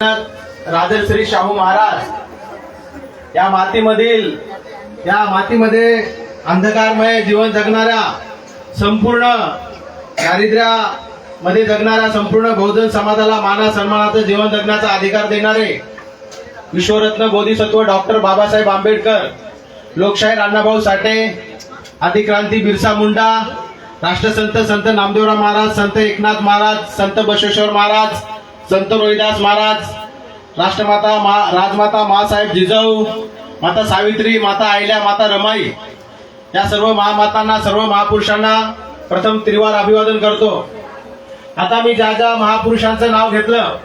राजश्री शाहू महाराज. या मातीमधील या मातीमध्ये अंधकारमय जीवन जगणाऱ्या संपूर्ण दारिद्र्यामध्ये जगणाऱ्या संपूर्ण बहुजन समाजाला माना सन्मानाचं जीवन जगण्याचा अधिकार देणारे विश्वरत्न बोधिसत्व डॉक्टर बाबासाहेब आंबेडकर लोकशाहीर अण्णाभाऊ साठे आदिक्रांती बिरसा मुंडा राष्ट्रसंत संत नामदेवराव महाराज संत एकनाथ महाराज संत बसवेश्वर महाराज संत रोहिदास महाराज राष्ट्रमाता मा राजमाता मासाहेब जिजाऊ माता सावित्री माता आईल्या माता रमाई या सर्व महामातांना सर्व महापुरुषांना प्रथम त्रिवार अभिवादन करतो. आता मी ज्या ज्या महापुरुषांचं नाव घेतलं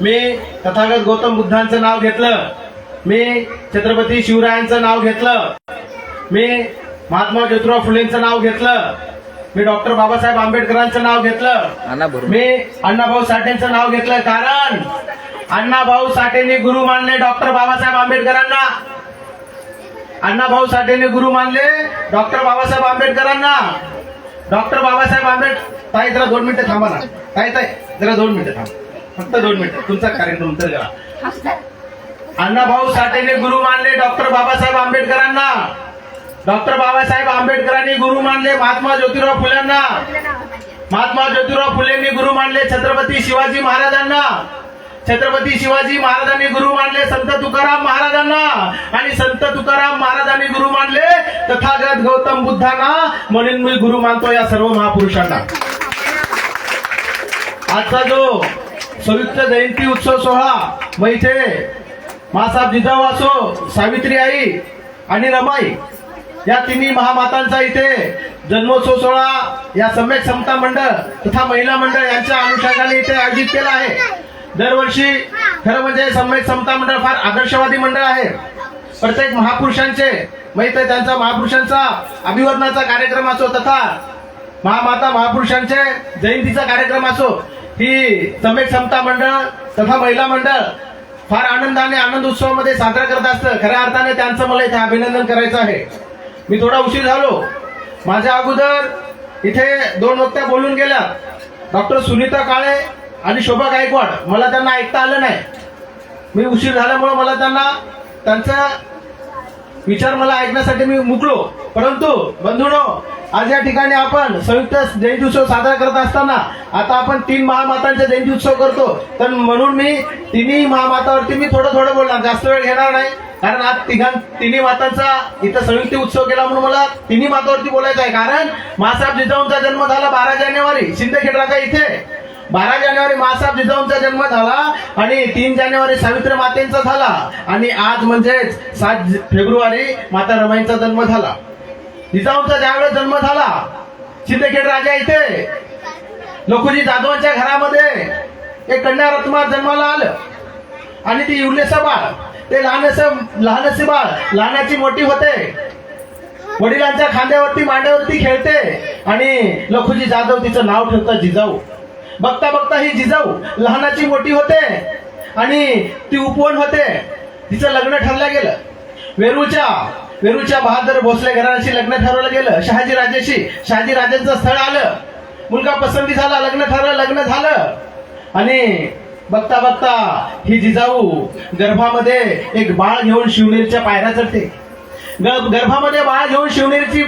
मी तथागत गौतम बुद्धांचं नाव घेतलं मी छत्रपती शिवरायांचं नाव घेतलं मी महात्मा ज्योतिराव फुलेंचं नाव घेतलं मी डॉक्टर बाबासाहेब आंबेडकरांचं नाव घेतलं. मी अण्णाभाऊ साठेंचं नाव घेतलं. कारण अण्णाभाऊ साठेंनी गुरु मानले डॉक्टर बाबासाहेब आंबेडकरांना. अण्णाभाऊ साठेंनी गुरु मानले डॉक्टर बाबासाहेब आंबेडकरांना. डॉक्टर बाबासाहेब आंबेडकर ताई जरा दोन मिनिटं थांबा ना. ताई ताई जरा दोन मिनिटं थांबा. फक्त दोन मिनिटं. तुमचा कार्यक्रम तर करा अण्णाभाऊ साठेंनी गुरु मानले डॉक्टर बाबासाहेब आंबेडकरांना. डॉक्टर बाबासाहेब आंबेडकरांनी गुरु मानले महात्मा ज्योतिराव फुल्यांना. महात्मा ज्योतिराव फुलेंनी गुरु मानले छत्रपती शिवाजी महाराजांना. छत्रपती शिवाजी महाराजांनी गुरु मानले संत तुकाराम महाराजांना. आणि संत तुकाराम महाराजांनी गुरु मानले तथागत गौतम बुद्धांना. म्हणून मी गुरु मानतो या सर्व महापुरुषांना. आजचा जो संयुक्त जयंती उत्सव सोहळा मग इथे मासाहेब जिजाऊ असो सावित्री आई आणि रमाई या तिन्ही महामातांचा इथे जन्मोत्सव सोहळा या सम्यक समता मंडळ तथा महिला मंडळ यांच्या अनुषंगाने इथे आयोजित केला आहे. दरवर्षी खरं म्हणजे सम्यक समता मंडळ फार आदर्शवादी मंडळ आहे. प्रत्येक महापुरुषांचे माहीत आहे त्यांचा महापुरुषांचा अभिवर्णाचा कार्यक्रम असो तथा महामाता महापुरुषांचे जयंतीचा कार्यक्रम असो ही सम्यक समता मंडळ तथा महिला मंडळ फार आनंदाने आनंद उत्सवामध्ये साजरा करत असतं. खऱ्या अर्थाने त्यांचं मला इथे अभिनंदन करायचं आहे. मी थोडा उशीर झालो. माझ्या अगोदर इथे दोन वक्त्या बोलून गेल्या. डॉक्टर सुनीता काळे आणि शोभा गायकवाड. मला त्यांना ऐकता आलं नाही. मी उशीर झाल्यामुळे मला त्यांना त्यांचा विचार मला ऐकण्यासाठी मी मुकलो. परंतु बंधूनो आज या ठिकाणी आपण संयुक्त जयंती उत्सव साजरा करत असताना आता आपण तीन महामातांचा जयंती उत्सव करतो. तर म्हणून मी तिन्ही महामातावरती मी थोडं थोडं बोलणार. जास्त वेळ घेणार नाही. कारण आज तिघां तिन्ही मातांचा इथं संयुक्त उत्सव केला म्हणून मला तिन्ही मातावरती बोलायचं आहे. कारण मासाहेब जिजाऊंचा जन्म झाला बारा जानेवारी शिंदखेडराजा इथे. बारा जानेवारी मासाहेब जिजाऊंचा जन्म झाला आणि तीन जानेवारी सावित्री मातेंचा झाला. आणि आज म्हणजेच सात फेब्रुवारी माता रमाईंचा जन्म झाला. जिजाऊंचा ज्यावेळेस जन्म झाला शिंदखेड राजा इथे. लखुजी जाधवांच्या घरामध्ये एक कन्या रत्मा जन्माला आलं. आणि ती इवलेसा बाळ ते लहानस लहानसे बाळ लहानाची मोठी होते. वडिलांच्या खांद्यावरती मांड्यावरती खेळते. आणि लखुजी जाधव तिचं नाव ठेवतात जिजाऊ. बघता बघता ही जिजाऊ लहानाची मोठी होते. आणि ती उपवन होते. तिचं लग्न ठरलं गेलं. वेरूच्या वेरूच्या बहादर भोसले घराण्याशी लग्न ठरवलं गेलं. शहाजी राजेशी शहाजी राजांचं स्थळ आलं. मुलगा पसंती झाला लग्न ठरलं लग्न झालं. आणि बघता बघता ही जिजाऊ गर्भामध्ये एक बाळ घेऊन शिवनेरच्या पायऱ्या चढते. ग- गर्भामध्ये बाळ घेऊन शिवनेरची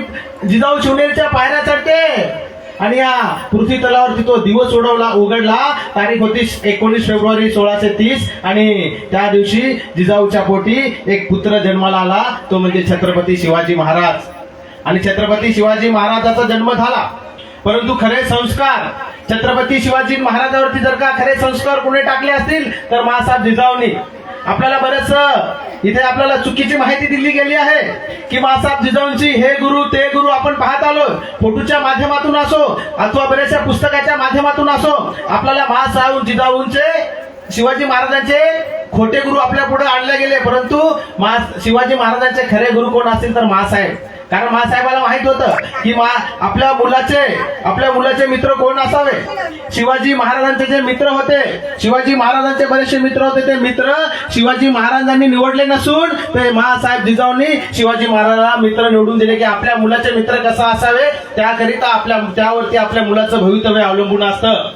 जिजाऊ शिवनेरच्या पायऱ्या चढते. आणि या पृथ्वी तलावरती तो दिवस उडवला उघडला. तारीख होती एकोणीस फेब्रुवारी सोळाशे तीस. आणि त्या दिवशी जिजाऊच्या पोटी एक पुत्र जन्माला आला. तो म्हणजे छत्रपती शिवाजी महाराज. आणि छत्रपती शिवाजी महाराजाचा जन्म झाला. परंतु खरे संस्कार छत्रपती शिवाजी महाराजावरती जर का खरे संस्कार कोणी टाकले असतील तर महासाहेब जिजाऊनी. आपल्याला बरेच इथे आपल्याला चुकीची माहिती दिली गेली आहे की महासाहेब जिजाऊंची हे गुरु ते गुरु आपण पाहत आलो फोटोच्या माध्यमातून असो अथवा बऱ्याचशा पुस्तकाच्या माध्यमातून असो आपल्याला महासाहेब जिजाऊंचे शिवाजी महाराजांचे खोटे गुरु आपल्या पुढे आणले गेले परंतु शिवाजी महाराजांचे खरे गुरु कोण असतील तर महासाहेब. कारण मासाहेबाला माहीत होतं की मा आपल्या मुलाचे आपल्या मुलाचे मित्र कोण असावे? शिवाजी महाराजांचे जे मित्र होते शिवाजी महाराजांचे बरेचसे मित्र होते. ते मित्र शिवाजी महाराजांनी निवडले नसून ते महासाहेब जिजाऊंनी शिवाजी महाराजांना मित्र निवडून दिले की आपल्या मुलाचे मित्र कसा असावे? त्याकरिता आपल्या त्यावरती आपल्या मुलाचं भवितव्य अवलंबून असतं.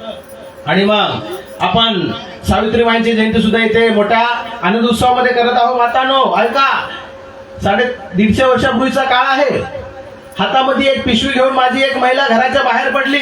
आणि मग आपण सावित्रीबाईंची जयंती सुद्धा इथे मोठ्या आनंद उत्सवामध्ये करत आहोत. मातानो ऐका. साडे दीडशे वर्षापूर्वीचा काळ आहे. हातामध्ये एक पिशवी घेऊन माझी एक महिला घराच्या बाहेर पडली.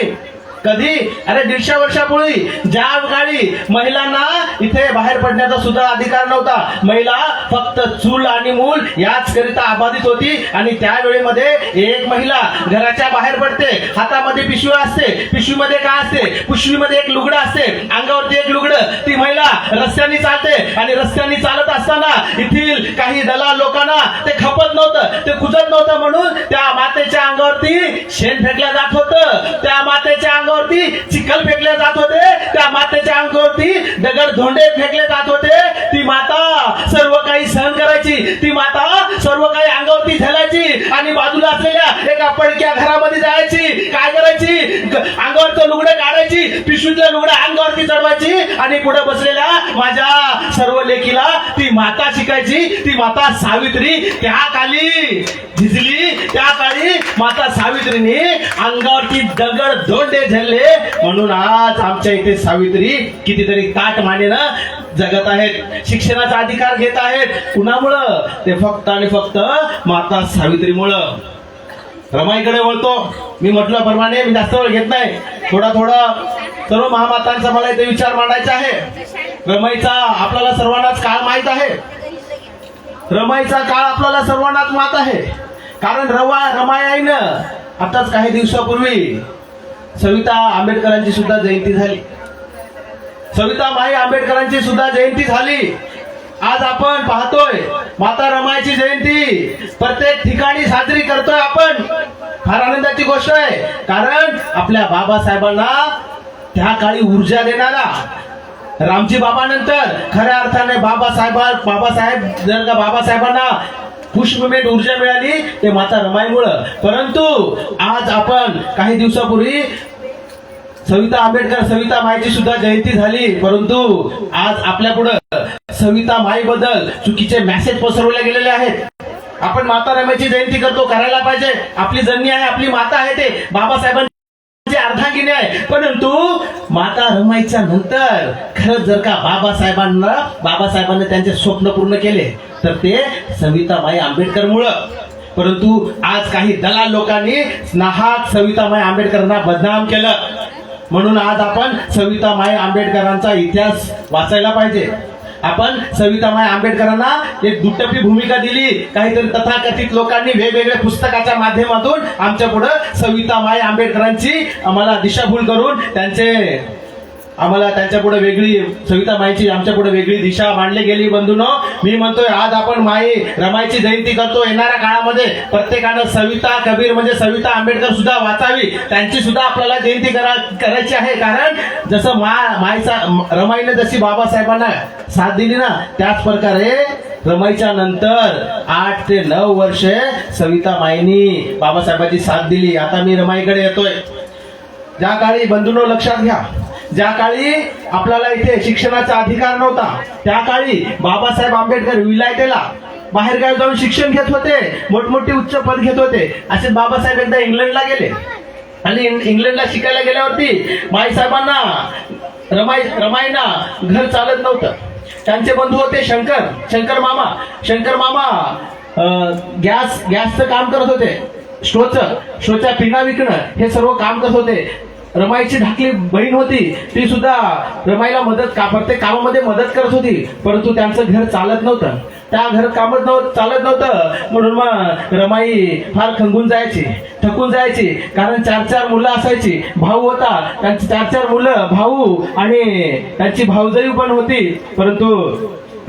कधी? अरे दीडशे वर्षापूर्वी ज्या काळी महिलांना इथे बाहेर पडण्याचा सुद्धा अधिकार नव्हता. महिला फक्त चूल आणि मूल याच करिता आबाधित होती आणि त्यावेळेमध्ये एक महिला घराच्या बाहेर पडते हातामध्ये पिशवी असते. पिशवीमध्ये काय असते? पिशवीमध्ये एक लुगडं असते. अंगावरती एक लुगडं. ती महिला रस्त्याने चालते आणि रस्त्याने चालत असताना येथील काही दलाल लोकांना ते खपत नव्हतं ते कुजत नव्हतं म्हणून त्या मातेच्या अंगावरती शेण फेकल्या जात होतं. त्या मातेच्या अंगावरती चिखल फेकले जात होते. त्या मातेच्या अंगावरती दगड धोंडे फेकले जात होते. ती माता सर्व काही सहन करायची. ती माता सर्व काही अंगावरती झेलायची आणि बाजूला असलेल्या एका पडक्या घरामध्ये जायची. काय करायची? अंगावरचं लुगडं काढायची. पिशवीतलं लुगडं अंगावरती चढवायची आणि पुढे बसलेल्या माझ्या सर्व लेकीला ती माता शिकायची. ती माता सावित्री त्या काली झिजली. त्या काळी माता सावित्रीने अंगावरती दगड धोंडे झेलले म्हणून आज आमच्या इथे सावित्री कितीतरी ताट मानेनं जगत आहेत शिक्षणाचा अधिकार घेत आहेत. कुणामुळं? ते फक्त आणि फक्त माता सावित्रीमुळं. रमाईकडे वळतो. मी म्हटल्याप्रमाणे मी जास्त वेळ घेत नाही. थोडा थोडा सर्व महामातांचा मला इथे विचार मांडायचा आहे. रमाईचा आपल्याला सर्वांनाच काळ माहीत आहे. रमाईचा काळ आपल्याला सर्वांनाच मात आहे. कारण रवा रमाई आताच काही दिवसापूर्वी सविता आंबेडकरांची सुद्धा जयंती झाली. सविता माई आंबेडकरांची सुद्धा जयंती झाली. आज आपण पाहतोय माता रमायची जयंती. प्रत्येक ठिकाणी साजरी करतोय आपण. फार आनंदाची गोष्ट आहे. कारण आपल्या बाबासाहेबांना त्या काळी ऊर्जा देणारा रामजी बाबानंतर खऱ्या अर्थाने बाबासाहेब बाबासाहेब जर का बाबासाहेबांना पुष्पमेट ऊर्जा मिळाली ते माता रमाईमुळं. परंतु आज आपण काही दिवसापूर्वी सविता आंबेडकर सविता माईची सुद्धा जयंती झाली. परंतु आज आपल्या पुढं सविता माई बद्दल चुकीचे मेसेज पसरवले गेलेले आहेत. आपण माता रमाईची जयंती करतो करायला पाहिजे. आपली जननी आहे आपली माता आहे ते. बाबासाहेबांची अर्धांगिनी आहे. परंतु माता रमाईच्या नंतर खरंच जर का बाबासाहेबांना बाबासाहेबांनी त्यांचे स्वप्न पूर्ण केले तर ते सविताबाई आंबेडकरमुळं. आंबेडकर मुळे परंतु आज काही दलाल लोकांनी स्नाहात सविताबाई आंबेडकरांना बदनाम केलं. म्हणून आज आपण सविताबाई आंबेडकरांचा इतिहास वाचायला पाहिजे. आपण सविताबाई आंबेडकरांना एक दुट्टपी भूमिका दिली. काहीतरी तथाकथित लोकांनी वेगवेगळ्या पुस्तकाच्या माध्यमातून आमच्या पुढं सविताबाई आंबेडकरांची आम्हाला दिशाभूल करून त्यांचे आम्हाला त्यांच्या पुढे वेगळी सविता माईची आमच्या पुढे वेगळी दिशा मांडली गेली बंधून. मी म्हणतोय आज आपण माई रमाईची जयंती करतो. येणाऱ्या काळामध्ये प्रत्येकानं सविता कबीर म्हणजे सविता आंबेडकर सुद्धा वाचावी. त्यांची सुद्धा आपल्याला जयंती करा करायची आहे. कारण जसं मा माईचा रमाईने जशी बाबासाहेबांना साथ दिली ना त्याच प्रकारे रमाईच्या नंतर आठ ते नऊ वर्षे सविता माईनी बाबासाहेबांची साथ दिली. आता मी रमाईकडे येतोय. ज्या काळी बंधूंनो लक्षात घ्या ज्या काळी आपल्याला इथे शिक्षणाचा अधिकार नव्हता त्या काळी बाबासाहेब आंबेडकर विलायतेला बाहेर गावी जाऊन शिक्षण घेत होते मोठमोठे उच्च पद घेत होते. असे बाबासाहेब एकदा इंग्लंडला गेले. आणि इंग्लंडला शिकायला गेल्यावरती माईसाहेबांना रमाई रमाईना घर चालत नव्हतं. त्यांचे बंधू होते शंकर शंकर मामा. शंकर मामा अं, गॅस गॅसचं काम करत होते. स्टोचं स्टोच्या पिना विकणं हे सर्व काम करत होते. रमाईची ढाकली बहीण होती ती सुद्धा रमाईला मदत का प्रत्येक कामामध्ये मदत करत होती परंतु त्यांचं घर चालत नव्हतं. त्या घर कामच नव्हतं चालत नव्हतं. म्हणून मग रमाई फार खंगून जायची थकून जायची कारण चार चार मुलं असायची. भाऊ होता त्यांची चार चार मुलं भाऊ आणि त्यांची भाऊजाई पण होती परंतु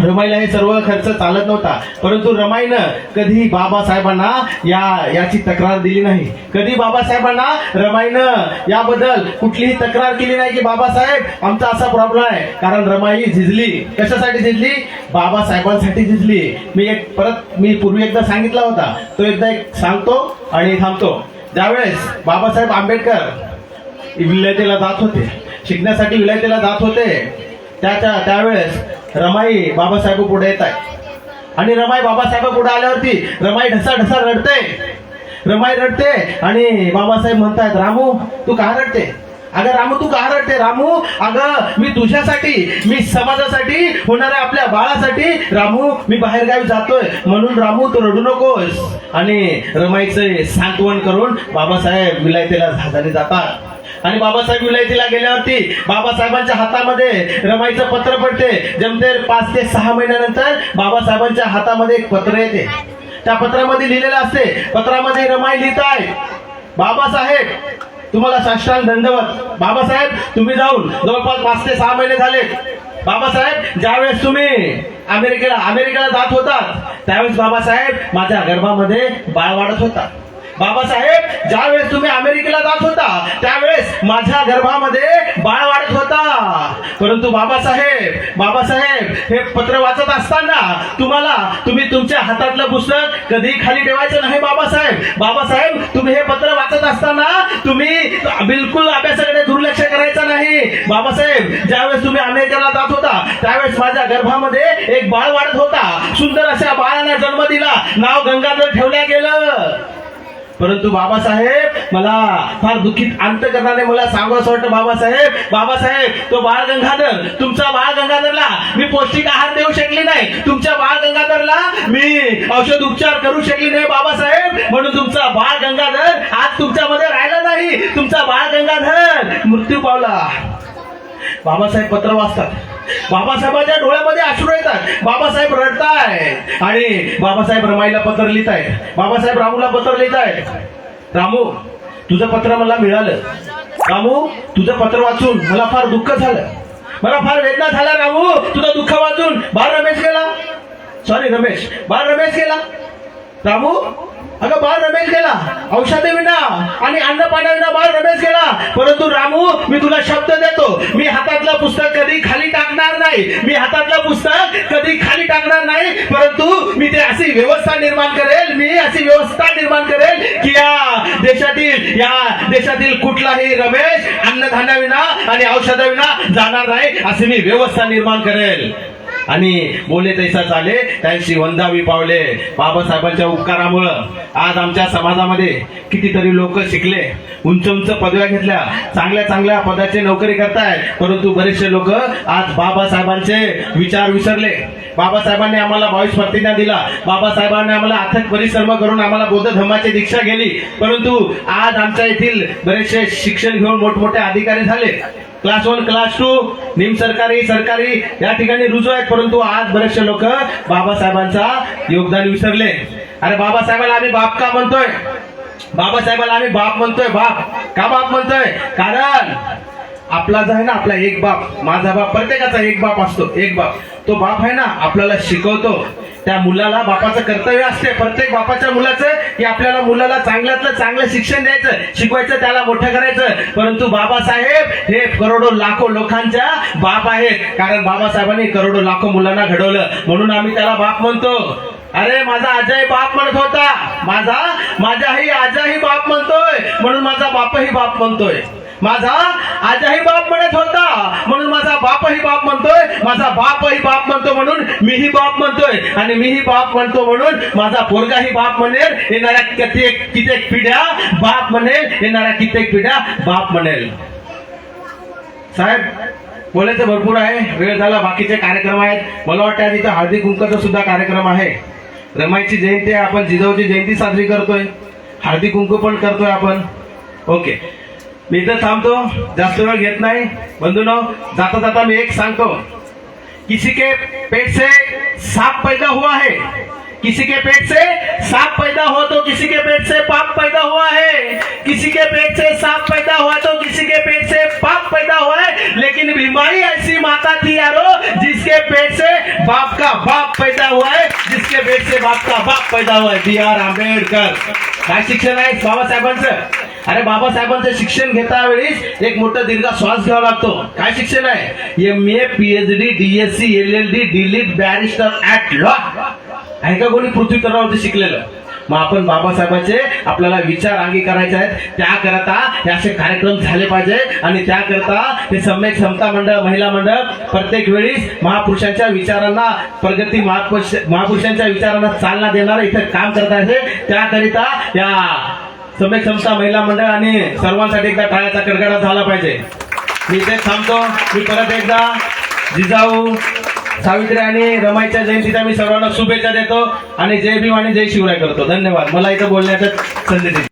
रमाईला हे सर्व खर्च चालत नव्हता. परंतु रमाईनं कधी बाबासाहेबांना या याची तक्रार दिली नाही. कधी बाबासाहेबांना? रमाईनं याबद्दल कुठलीही तक्रार केली नाही की बाबासाहेब आमचा असा प्रॉब्लेम आहे. कारण रमाई झिजली. कशासाठी झिजली? बाबासाहेबांसाठी झिजली. मी एक परत मी पूर्वी एकदा सांगितला होता. तो एकदा एक सांगतो आणि थांबतो. ज्यावेळेस बाबासाहेब आंबेडकर विलायतेला जात होते शिकण्यासाठी विलायतेला जात होते त्याच्या त्यावेळेस रमाई बाबासाहेब पुढे येत आहे. आणि रमाई बाबासाहेब पुढे आल्यावरती रमाई ढसा ढसा रडते. रमाई रडते आणि बाबासाहेब म्हणतायत रामू तू का रडते? अगं रामू तू का रडते? रामू अगं मी तुझ्यासाठी मी समाजासाठी होणाऱ्या आपल्या बाळासाठी रामू मी बाहेर गावी जातोय. म्हणून रामू तू रडू नकोस. आणि रमाईचं सांत्वन करून बाबासाहेब विलायतेला झाडाने जातात. आणि बाबासाहेब विलायतीला गेल्यावरती बाबासाहेबांच्या हातामध्ये रमाईचं पत्र पडते. जमते पाच ते सहा महिन्यानंतर बाबासाहेबांच्या हातामध्ये एक पत्र येते. त्या पत्रामध्ये लिहिलेलं असते पत्रामध्ये रमाई लिहित आहे बाबासाहेब तुम्हाला साष्टांग दंडवत. बाबासाहेब तुम्ही जाऊन जवळपास पाच ते सहा महिने झाले. बाबासाहेब ज्यावेळेस तुम्ही अमेरिकेला अमेरिकेला जात होतात त्यावेळेस बाबासाहेब माझ्या गर्भामध्ये बाळ वाढत होता बाबासाहेब ज्यावेळेस तुम्ही अमेरिकेला जात होता त्यावेळेस माझ्या गर्भामध्ये बाळ वाढत होता. परंतु बाबासाहेब बाबासाहेब हे पत्र वाचत असताना तुम्हाला तुम्ही तुमच्या हातातलं पुस्तक कधी खाली ठेवायचं नाही बाबासाहेब. बाबासाहेब तुम्ही हे पत्र वाचत असताना तुम्ही बिलकुल अभ्यासाकडे दुर्लक्ष करायचं नाही. बाबासाहेब ज्यावेळेस तुम्ही अमेरिकेला जात होता त्यावेळेस माझ्या गर्भामध्ये एक बाळ वाढत होता. सुंदर अशा बाळाला जन्म दिला. नाव गंगाधर ठेवल्या गेलं. परंतु बाबासाहेब मला फार दुःखित अंत करणारे मला सांगावं असं वाटतं बाबासाहेब बाबासाहेब तो बाळ गंगाधर तुमचा बाळ गंगाधरला मी पौष्टिक आहार देऊ शकले नाही. तुमच्या बाळ गंगाधरला मी औषध उपचार करू शकले नाही बाबासाहेब. म्हणून तुमचा बाळ गंगाधर आज तुमच्यामध्ये राहिला नाही. तुमचा बाळ गंगाधर मृत्यू पावला. बाबासाहेब पत्र वाचतात. बाबासाहेबांच्या डोळ्यामध्ये अश्रू येतात. बाबासाहेब रडताय आणि बाबासाहेब रमाईला पत्र लिहित आहेत बाबासाहेब रामूला पत्र लिहित आहेत रामू तुझं पत्र मला मिळालं. रामू तुझं पत्र वाचून मला फार दुःख झालं. मला फार वेदना झाला रामू. तुझं दुःख वाचून बाळ रमेश गेला. सॉरी रमेश. बाळ रमेश गेला. रामू अगं बाळ रमेश गेला. औषधे विना आणि अन्न पाण्याविना बाळ रमेश गेला. परंतु रामू मी तुला शब्द देतो. मी हातातलं पुस्तक कधी खाली टाकणार नाही. मी हातातलं पुस्तक कधी खाली टाकणार नाही. परंतु मी ते अशी व्यवस्था निर्माण करेल. मी अशी व्यवस्था निर्माण करेल की या देशातील या देशातील कुठलाही रमेश अन्नधान्याविना आणि औषधाविना जाणार नाही अशी मी व्यवस्था निर्माण करेल. आणि बोले तैसा चाले त्यांची वंदावी पावले. बाबासाहेबांच्या उपकारामुळं आज आमच्या समाजामध्ये कितीतरी लोक शिकले. उंच उंच पदव्या घेतल्या. चांगल्या चांगल्या पदाची नोकरी करतायत. परंतु बरेचसे लोक आज बाबासाहेबांचे विचार विसरले. बाबासाहेबांनी आम्हाला बावीस प्रतिज्ञा दिला. बाबासाहेबांनी आम्हाला अथक परिश्रम करून आम्हाला बौद्ध धर्माची दीक्षा गेली परंतु आज आमच्या येथील बरेचसे शिक्षण घेऊन मोठमोठे अधिकारी झाले. क्लास वन क्लास टू निम सरकारी सरकारी या ठिकाणी रुजू आहेत परंतु आज बरेचसे लोक बाबासाहेबांचा योगदान विसरले. अरे बाबासाहेबाला आम्ही बाप का म्हणतोय? बाबासाहेबाला आम्ही बाप म्हणतोय बाप. का बाप म्हणतोय? कारण आपला जो आहे ना आपला एक बाप माझा बाप प्रत्येकाचा एक बाप असतो एक बाप. तो बाप आहे ना आपल्याला शिकवतो. त्या मुलाला बापाचं कर्तव्य असते. प्रत्येक बापाच्या मुलाचं की आपल्याला मुलाला चांगल्यातलं चांगलं शिक्षण द्यायचं शिकवायचं त्याला मोठं करायचं. परंतु बाबासाहेब हे करोडो लाखो लोकांच्या बाप आहेत. कारण बाबासाहेबांनी करोडो लाखो मुलांना घडवलं. म्हणून आम्ही त्याला बाप म्हणतो. अरे माझा आजाही बाप म्हणत होता. माझा माझ्याही आजाही बाप म्हणतोय. म्हणून माझा बापही बाप म्हणतोय. माझा आजही बाप म्हणत होता. म्हणून माझा बापही बाप म्हणतोय. माझा बापही बाप म्हणतो म्हणून मीही बाप म्हणतोय. आणि मीही बाप म्हणतो म्हणून माझा पोरगाही बाप म्हणेल. येणाऱ्या कित्येक कित्येक पिढ्या बाप म्हणेल. येणाऱ्या कित्येक पिढ्या बाप म्हणेल. साहेब बोलायचं भरपूर आहे. वेळ झाला बाकीचे कार्यक्रम आहेत. मला वाटतं आज इथं हळदी कुंकाचा सुद्धा कार्यक्रम आहे. रमाईची जयंती आहे. आपण जिजाऊची जयंती साजरी करतोय. हळदी कुंकू पण करतोय आपण. ओके. मी इथं थांबतो जास्त वेळ घेत नाही बंधूनो जाता जाता मी एक सांगतो। किसी के पेट से सांप पैदा हुआ है, किसी के पेट से सांप पैदा हो तो किसी के पेट से पाप पैदा हुआ है, किसी के पेट से सांप पैदा हुआ तो किसी के पेट से पाप पैदा हुआ है, लेकिन बीमारी ऐसी माता थी यारो, जिसके पेट से बाप का बाप पैदा हुआ है, जिसके पेट से बाप का बाप पैदा हुआ है। B R Ambedkar. काय शिक्षण आहे बाबासाहेबांचं अरे बाबासाहेबांचं शिक्षण घेता वेळीच एक मोठा दीर्घ श्वास घ्यावा लागतो. काय शिक्षण आहे? M A PhD DSc L L D DLitt barrister at law आहे का कोणी पृथ्वी तलावरती शिकलेलं? मग आपण बाबासाहेबांचे आपल्याला विचार अंगीकारायचे आहेत. त्याकरता हे असे कार्यक्रम झाले पाहिजे आणि त्याकरता हे सम्यक समता मंडळ महिला मंडळ प्रत्येक वेळीस महापुरुषांच्या विचारांना प्रगती महापुरुष महापुरुषांच्या विचारांना चालना देणारं इथं काम करत आहे. त्याकरिता या समेत समता महिला मंडळ आणि सर्वांसाठी एकदा टाळ्याचा कडकडा झाला पाहिजे. मी इथे थांबतो. मी परत एकदा जिजाऊ सावित्री आणि रमाईच्या जयंतीचा मी सर्वांना शुभेच्छा देतो आणि जय भीम आणि जय शिवराय करतो. धन्यवाद. मला इथं बोलण्याचं संधी दिली.